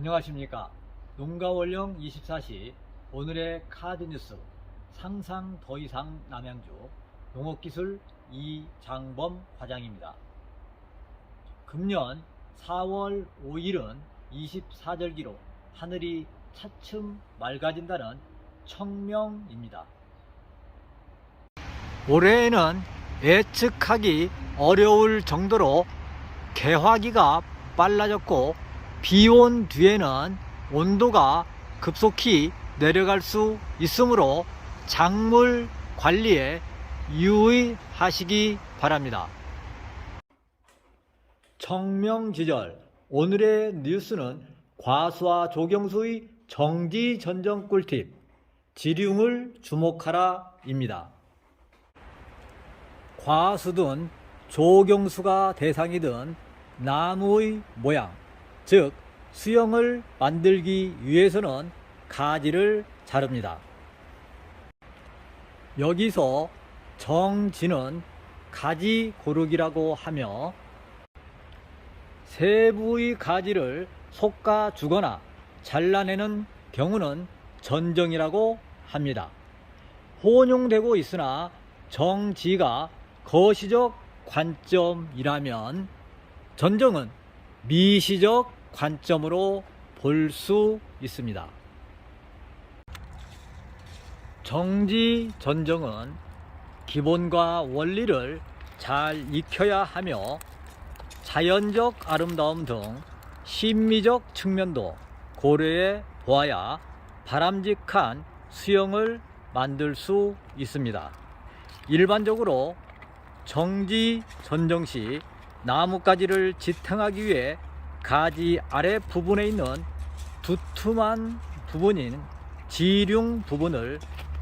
안녕하십니까. 농가원령 24시 오늘의 카드뉴스 상상 더 이상 남양주 농업기술 이장범 과장입니다. 금년 4월 5일은 24절기로 하늘이 차츰 맑아진다는 청명입니다. 올해에는 예측하기 어려울 정도로 개화기가 빨라졌고 비온 뒤에는 온도가 급속히 내려갈 수 있으므로 작물 관리에 유의하시기 바랍니다. 청명지절 오늘의 뉴스는 과수와 조경수의 정지 전정 꿀팁 지륭을 주목하라 입니다. 과수든 조경수가 대상이든 나무의 모양, 즉 수영을 만들기 위해서는 가지를 자릅니다. 여기서 정지는 가지 고르기라고 하며 세부의 가지를 솎아 주거나 잘라내는 경우는 전정이라고 합니다. 혼용되고 있으나 정지가 거시적 관점이라면 전정은 미시적 관점으로 볼 수 있습니다. 정지 전정은 기본과 원리를 잘 익혀야 하며 자연적 아름다움 등 심미적 측면도 고려해 보아야 바람직한 수영을 만들 수 있습니다. 일반적으로 정지 전정 시 나뭇가지를 지탱하기 위해 가지 아래 부분에 있는 두툼한 부분인 지륭 부분을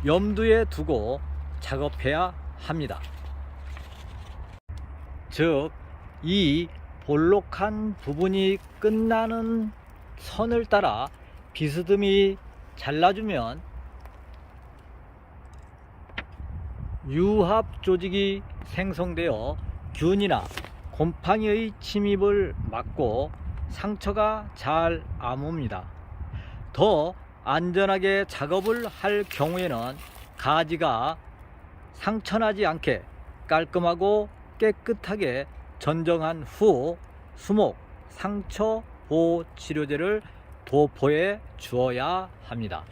염두에 두고 작업해야 합니다. 즉, 이 볼록한 부분이 끝나는 선을 따라 비스듬히 잘라주면 유합 조직이 생성되어 균이나 곰팡이의 침입을 막고 상처가 잘 아뭅니다. 더 안전하게 작업을 할 경우에는 가지가 상처나지 않게 깔끔하고 깨끗하게 전정한 후 수목 상처 보호 치료제를 도포해 주어야 합니다.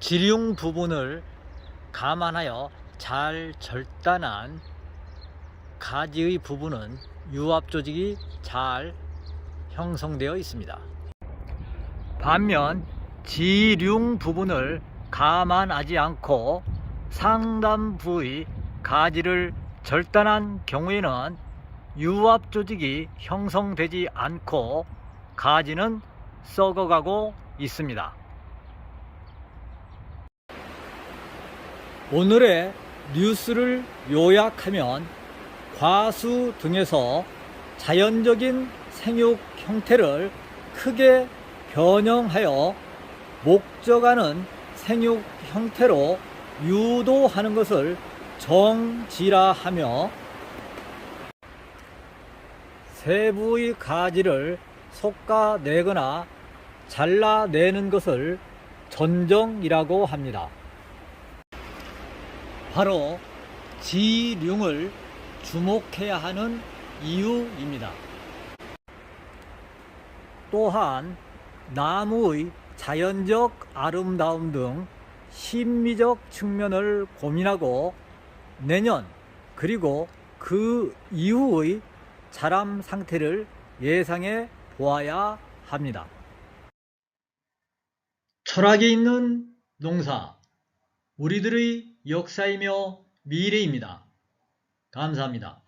지룡 부분을 감안하여 잘 절단한 가지의 부분은 유압 조직이 잘 형성되어 있습니다. 반면 지륭 부분을 감안하지 않고 상단 부의 가지를 절단한 경우에는 유압 조직이 형성되지 않고 가지는 썩어가고 있습니다. 오늘의 뉴스를 요약하면 과수 등에서 자연적인 생육 형태를 크게 변형하여 목적하는 생육 형태로 유도하는 것을 정지라 하며 세부의 가지를 솎아내거나 잘라내는 것을 전정이라고 합니다. 바로 지륭을 주목해야 하는 이유입니다. 또한 나무의 자연적 아름다움 등 심미적 측면을 고민하고 내년 그리고 그 이후의 자람 상태를 예상해 보아야 합니다. 철학이 있는 농사, 우리들의 역사이며 미래입니다. 감사합니다.